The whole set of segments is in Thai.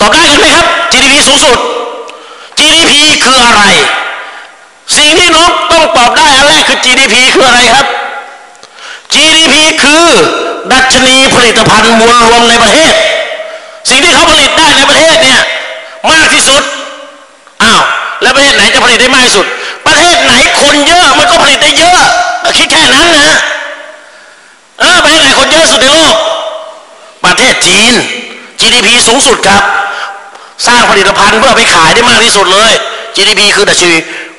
ตอบได้กันไหมครับ GDP สูงสุด GDP คืออะไร สิ่งที่น้องต้องตอบได้อันแรกคือ GDP คืออะไรครับ GDP คือดัชนีผลิตภัณฑ์มวลรวมในประเทศ สิ่งที่เขาผลิตได้ในประเทศเนี่ยมากที่สุดอ้าวแล้วประเทศไหนจะผลิตได้มากที่สุด ประเทศไหนคนเยอะมันก็ผลิตได้เยอะคิดแค่นั้นนะเออประเทศไหนคนเยอะสุดในโลกประเทศจีน GDP สูงสุดครับ สร้างผลิตภัณฑ์เพื่อไปขายได้มากที่สุดเลย GDP คือดัชนี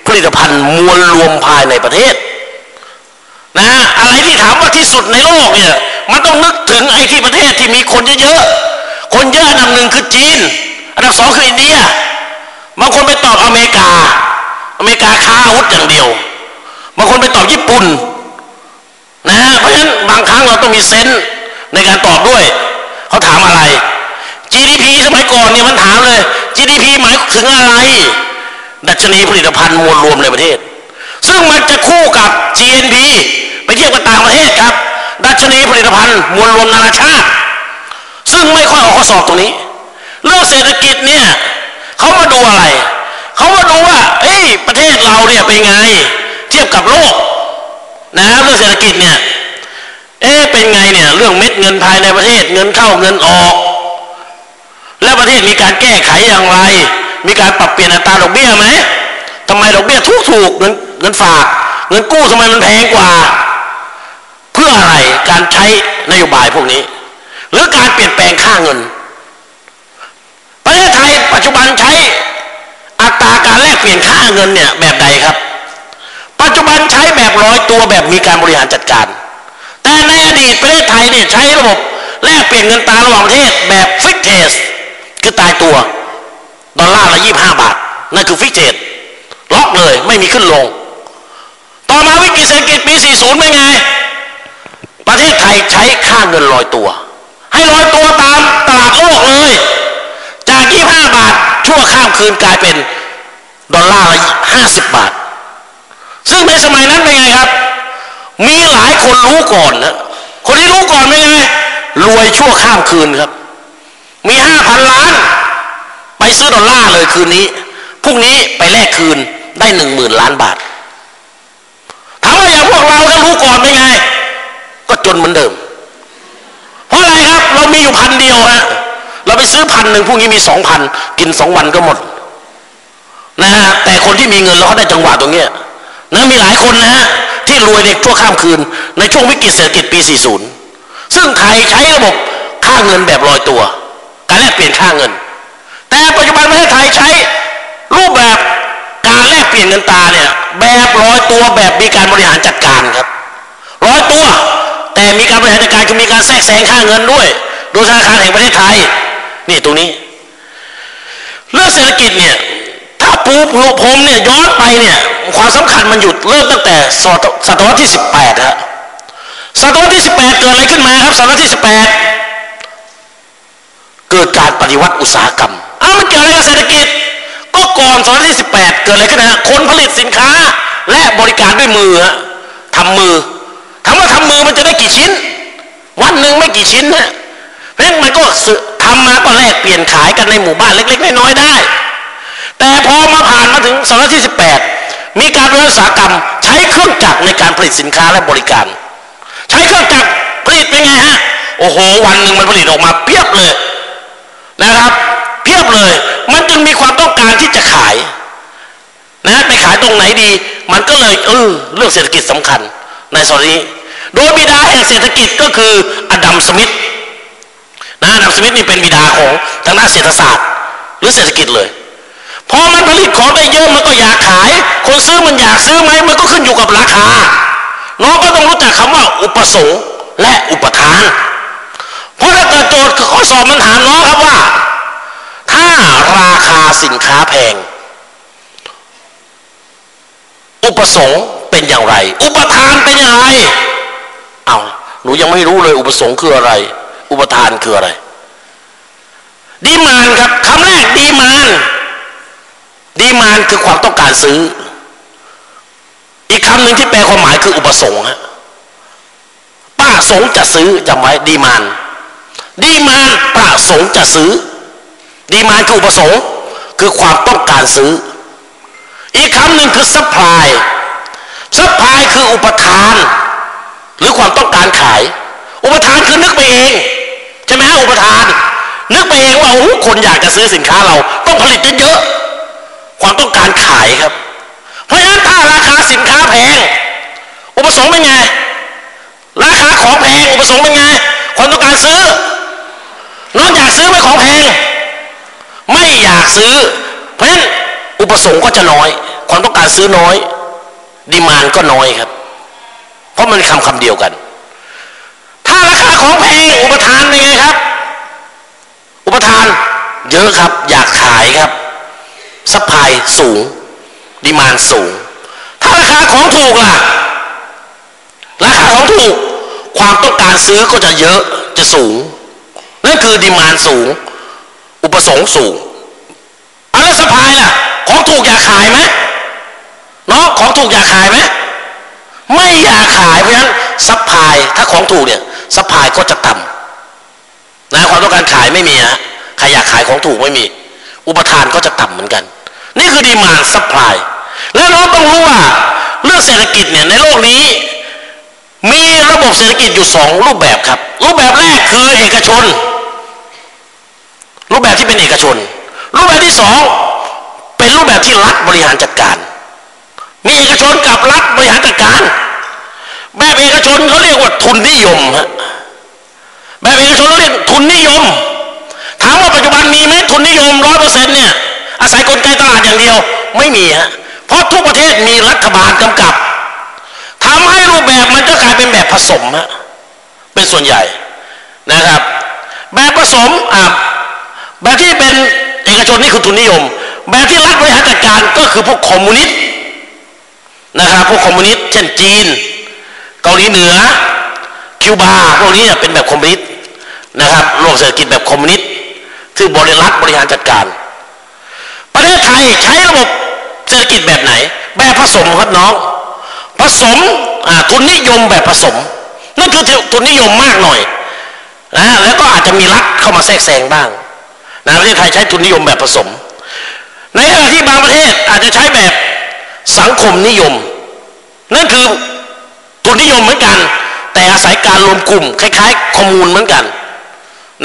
ผลิตภัณฑ์มวลรวมภายในประเทศนะอะไรที่ถามว่าที่สุดในโลกเนี่ยมันต้องนึกถึงไอ้ที่ประเทศที่มีคนเยอะๆคนเยอะอันดับหนึ่งคือจีน อันดับสองคืออินเดียบางคนไปตอบอเมริกา อเมริกาค้าอาวุธอย่างเดียวบางคนไปตอบญี่ปุ่นนะเพราะฉะนั้นบางครั้งเราต้องมีเซนส์ในการตอบด้วย เขาถามอะไร GDP สมัยก่อนเนี่ยมันถามเลย GDP หมายถึงอะไร ดัชนีผลิตภัณฑ์มวลรวมในประเทศ ซึ่งมันจะคู่กับ GNP ไปเทียบกับต่างประเทศครับ ดัชนีผลิตภัณฑ์มวลรวมนานาชาติ ซึ่งไม่ค่อยออกข้อสอบตรงนี้ เรื่องเศรษฐกิจเนี่ยเขามาดูอะไร เขามาดูว่าเอ้ยประเทศเราเนี่ยเป็นไง เทียบกับโลกนะเรื่องเศรษฐกิจเนี่ยเอ๊ะเป็นไงเนี่ยเรื่องเม็ดเงินภายในประเทศเงินเข้าเงินออก แล้วประเทศมีการแก้ไขอย่างไร มีการปรับเปลี่ยนอัตราดอกเบี้ยไหมทำไมดอกเบี้ยถูกถูกเงินเงินฝาก เงินกู้ทำไมมันแพงกว่า เพื่ออะไรการใช้นโยบายพวกนี้ หรือการเปลี่ยนแปลงค่าเงิน ประเทศไทยปัจจุบันใช้อัตราการแลกเปลี่ยนค่าเงินเนี่ยแบบใดครับ ปัจจุบันใช้แบบร้อยตัวแบบมีการบริหารจัดการ แต่ในอดีตประเทศไทยเนี่ยใช้ระบบแลกเปลี่ยนเงินตราระหว่างประเทศแบบฟิกเทส คือตายตัว ดอลลาร์ละยี่ห้าบาท นั่นคือฟิกเทสล็อกเลยไม่มีขึ้นลง ต่อมาวิกฤตเศรษฐกิจปี 40 เป็นไง ประเทศไทยใช้ค่าเงินลอยตัว ให้ลอยตัวตามตลาดโลกเลย จาก 25 บาท ชั่วข้ามคืนกลายเป็นดอลลาร์ละ50 บาท ซึ่งในสมัยนั้นเป็นไงครับ มีหลายคนรู้ก่อนนะคนที่รู้ก่อนเป็นไงรวยชั่วข้ามคืนครับ มี5,000ล้าน ไปซื้อดอลลาร์เลยคืนนี้พรุ่งนี้ไปแลกคืนได้หนึ่งหมื่นล้านบาทถามว่าอย่างพวกเราถ้ารู้ก่อนเป็นไง ก็จนเหมือนเดิม เพราะอะไรครับ เรามีอยู่พันเดียวฮะเราไปซื้อพันหนึ่งพรุ่งนี้มีสองพันกินสองวันก็หมดนะฮะแต่คนที่มีเงินแล้วเขาได้จังหวะตรงเนี้ยนะมีหลายคนนะฮะที่รวยในชั่วข้ามคืน ในช่วงวิกฤตเศรษฐกิจปี 40 ซึ่งไทยใช้ระบบค่าเงินแบบลอยตัว เปลี่ยนค่าเงิน แต่ปัจจุบันประเทศไทยใช้รูปแบบการแลกเปลี่ยนเงินตราเนี่ยแบบร้อยตัวแบบมีการบริหารจัดการครับร้อยตัว แต่มีการบริหารจัดการคือมีการแทรกแซงค่าเงินด้วย โดยธนาคารแห่งประเทศไทยนี่ตรงนี้ เรื่องเศรษฐกิจเนี่ยถ้าปูพรมเนี่ยย้อนไปเนี่ยความสำคัญมันหยุดเริ่มตั้งแต่ศตวรรษที่ 18ฮะศตวรรษที่ 18 เกิดอะไรขึ้นมาครับศตวรรษที่ 18 เกิดการปฏิวัติอุตสาหกรรมอ้าวมันเกี่ยวอะไรกับเศรษฐกิจ ก็ก่อนศตวรรษที่ 18 เกิดอะไรขึ้นนะคนผลิตสินค้าและบริการด้วยมือฮะทำมือถามว่าทำมือมันจะได้กี่ชิ้น วันหนึ่งไม่กี่ชิ้นนะเพราะฉะนั้นมันก็ทำมาก็แลกเปลี่ยนขายกันในหมู่บ้านเล็กๆน้อยๆได้ แต่พอมาผ่านมาถึงศตวรรษที่ 18 มีการบริหารอุตสาหกรรม ใช้เครื่องจักรในการผลิตสินค้าและบริการ ใช้เครื่องจักรผลิตเป็นไงฮะโอ้โห วันหนึ่งมันผลิตออกมาเพียบเลย นะครับเพียบเลย มันจึงมีความต้องการที่จะขายนะไปขายตรงไหนดี มันก็เลยเออเรื่องเศรษฐกิจสำคัญ ในส่วนนี้ โดยบิดาแห่งเศรษฐกิจก็คืออดัมสมิธนะอดัมสมิธนี่เป็นบิดาของทางด้านเศรษฐศาสตร์ หรือเศรษฐกิจเลยพอมันผลิตของได้เยอะมันก็อยากขาย คนซื้อมันอยากซื้อไหมมันก็ขึ้นอยู่กับราคา น้องก็ต้องรู้จักคำว่าอุปสงค์และอุปทาน เพราะถ้าเกิดโจทย์ข้อสอบมันถามน้องครับว่า ถ้าราคา สินค้าแพง อุปสงค์เป็นอย่างไร อุปทานเป็นอย่างไรเอาหนูยังไม่รู้เลยอุปสงค์คืออะไร อุปทานคืออะไร ดีมานครับคำแรกดีมาน ดีมานคือความต้องการซื้อ อีกคำหนึ่งที่แปลความหมายคืออุปสงค์ฮะป้าสงจะซื้อจำไว้ดีมานดีมานประสงค์จะซื้อ ดีมานคืออุปสงค์ คือความต้องการซื้อ อีกคำหนึ่งคือซัพพลายซัพพลายคืออุปทาน หรือความต้องการขาย อุปทานคือนึกไปเองใช่ไหมฮะอุปทาน นึกไปเองว่าโอ้คนอยากจะซื้อสินค้าเรา ต้องผลิตเยอะๆความต้องการขายครับ เพราะฉะนั้นถ้าราคาสินค้าแพงอุปสงค์เป็นไง ราคาของแพงอุปสงค์เป็นไงความต้องการซื้อน้องอยากซื้อไหมของแพง ไม่อยากซื้อ เพราะฉะนั้นอุปสงค์ก็จะน้อย ความต้องการซื้อน้อย ดีมานก็น้อยครับ เพราะมันคำคำเดียวกัน ถ้าราคาของแพงอุปทานเป็นไงครับ อุปทาน เยอะครับ อยากขายครับซัพพายสูง ดีมานสูง ถ้าราคาของถูกล่ะ ราคาของถูก ความต้องการซื้อก็จะเยอะจะสูง นั่นคือดีมานสูง อุปสงค์สูงอันแล้วสปายล่ะ ของถูกอยากขายไหมเนาะของถูกอยากขายไหมไม่อยากขายเพราะฉะนั้นซัพพายถ้าของถูกเนี่ยซัพพายก็จะต่ำนะความต้องการขายไม่มีฮะใครอยากขายของถูกไม่มี อุปทานก็จะต่ำเหมือนกัน นี่คือดีมานซัพพายแล้วเราต้องรู้ว่าเรื่องเศรษฐกิจเนี่ยในโลกนี้ มีระบบเศรษฐกิจอยู่สองรูปแบบครับ รูปแบบแรกคือเอกชน รูปแบบที่เป็นเอกชน รูปแบบที่สองเป็นรูปแบบที่รัฐบริหารจัดการ มีเอกชนกับรัฐบริหารจัดการ แบบเอกชนเขาเรียกว่าทุนนิยมฮะแบบเอกชนเขาเรียกทุนนิยม ถามว่าปัจจุบันมีไหมทุนนิยมร้อยเปอร์เซ็นต์เนี่ยอาศัยกลไกตลาดอย่างเดียวไม่มีฮะเพราะทุกประเทศมีรัฐบาลกำกับทำให้รูปแบบมันก็กลายเป็นแบบผสมฮะเป็นส่วนใหญ่นะครับ แบบผสมอะ แบบที่เป็นเอกชนนี่คือทุนนิยม แบบที่รัฐบริหารจัดการก็คือพวกคอมมิวนิสต์นะครับพวกคอมมิวนิสต์เช่นจีน เกาหลีเหนือ คิวบาพวกนี้เนี่ยเป็นแบบคอมมิวนิสต์นะครับโลกเศรษฐกิจแบบคอมมิวนิสต์ที่บริรัฐบริหารจัดการ ประเทศไทยใช้ระบบเศรษฐกิจแบบไหน แบบผสมครับน้อง ผสมทุนนิยมแบบผสม นั่นคือทุนนิยมมากหน่อยนะแล้วก็อาจจะมีรัฐเข้ามาแทรกแซงบ้าง นะประเทศไทยใช้ทุนนิยมแบบผสม ในขณะที่บางประเทศอาจจะใช้แบบสังคมนิยม นั่นคือทุนนิยมเหมือนกัน แต่อาศัยการรวมกลุ่ม คล้ายๆคอมมูนเหมือนกัน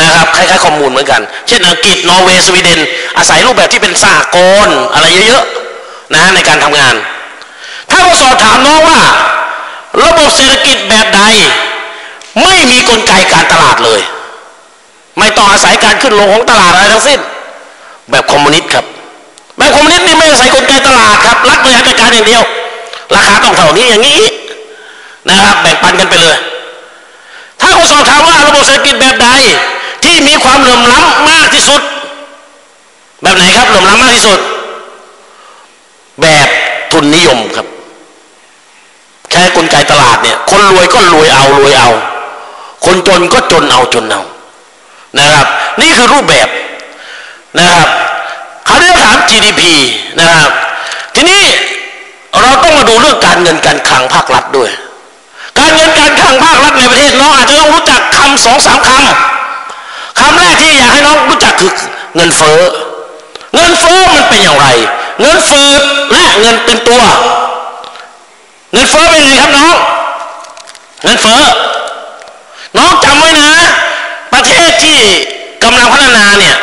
นะครับคล้ายๆคอมมูนเหมือนกัน เช่นอังกฤษนอร์เวย์สวีเดน อาศัยรูปแบบที่เป็นสากลอะไรเยอะๆนะในการทำงาน ถ้าเราสอบถามน้องว่า ระบบเศรษฐกิจแบบใด ไม่มีกลไกการตลาดเลย ไม่ต้องอาศัยการขึ้นลงของตลาดอะไรทั้งสิ้น แบบคอมมิวนิสต์ครับ แบบคอมมิวนิสต์นี่ไม่อาศัยกลไกตลาดครับรัฐบริหารจัดการอย่างเดียว ราคาต้องเท่านี้อย่างนี้นะครับแบ่งปันกันไปเลย ถ้าเขาสอบถามว่าระบบเศรษฐกิจแบบใดที่มีความเหลื่อมล้ำมากที่สุด แบบไหนครับเหลื่อมล้ำมากที่สุด แบบทุนนิยมครับใช้กลไกตลาดเนี่ยคนรวยก็รวยเอารวยเอา คนจนก็จนเอาจนเอา นะครับ นี่คือรูปแบบนะครับเขาเรียกถาม GDP นะครับ ทีนี้เราต้องมาดูเรื่องการเงินการคลังภาครัฐด้วย การเงินการคลังภาครัฐในประเทศน้องอาจจะต้องรู้จักคำสองสามคำคำแรกที่อยากให้น้องรู้จักคือเงินเฟ้อเงินเฟ้อมันเป็นอย่างไร เงินฝืดและเงินเป็นตัว เงินเฟ้อเป็นไงครับน้องเงินเฟ้อน้องจำไว้นะ ประเทศที่กำลังพัฒนาเนี่ย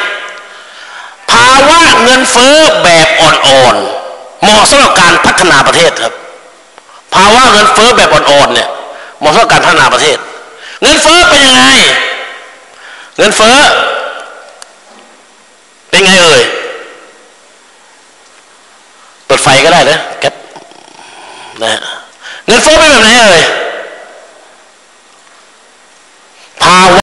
ภาวะเงินเฟ้อแบบอ่อนๆเหมาะสำหรับการพัฒนาประเทศครับ ภาวะเงินเฟ้อแบบอ่อนๆเนี่ยเหมาะสำหรับการพัฒนาประเทศ เงินเฟ้อเป็นยังไง เงินเฟ้อเป็นไงเอ่ยเปิดไฟก็ได้นะแก๊ปนะเงินเฟ้อเป็นแบบไหนเอ่ย